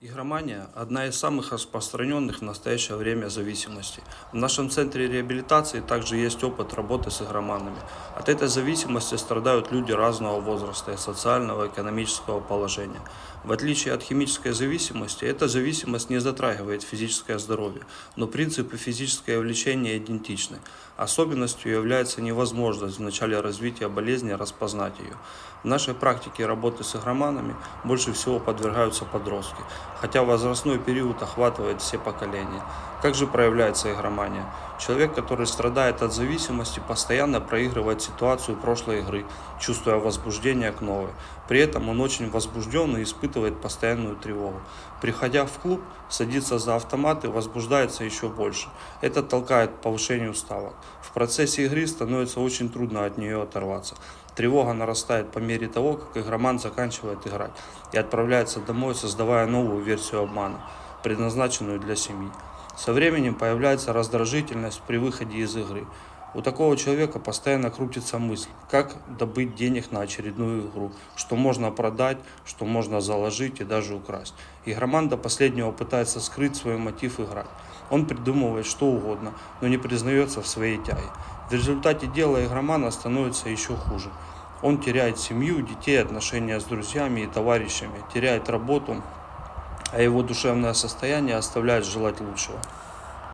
Игромания – одна из самых распространенных в настоящее время зависимостей. В нашем центре реабилитации также есть опыт работы с игроманами. От этой зависимости страдают люди разного возраста и социального экономического положения. В отличие от химической зависимости, эта зависимость не затрагивает физическое здоровье, но принципы физического влечения идентичны. Особенностью является невозможность в начале развития болезни распознать ее. В нашей практике работы с игроманами больше всего подвергаются подростки, хотя возрастной период охватывает все поколения. Как же проявляется игромания? Человек, который страдает от зависимости, постоянно проигрывает ситуацию прошлой игры, чувствуя возбуждение к новой. При этом он очень возбужден и испытывает постоянную тревогу. Приходя в клуб, садится за автомат и возбуждается еще больше. Это толкает к повышению ставок. В процессе игры становится очень трудно от нее оторваться. Тревога нарастает по мере того, как игроман заканчивает играть и отправляется домой, создавая новую версию обмана, предназначенную для семьи. Со временем появляется раздражительность при выходе из игры. У такого человека постоянно крутится мысль, как добыть денег на очередную игру, что можно продать, что можно заложить и даже украсть. Игроман до последнего пытается скрыть свой мотив играть. Он придумывает что угодно, но не признается в своей тяге. В результате дела игромана становится еще хуже. Он теряет семью, детей, отношения с друзьями и товарищами, теряет работу, а его душевное состояние оставляет желать лучшего.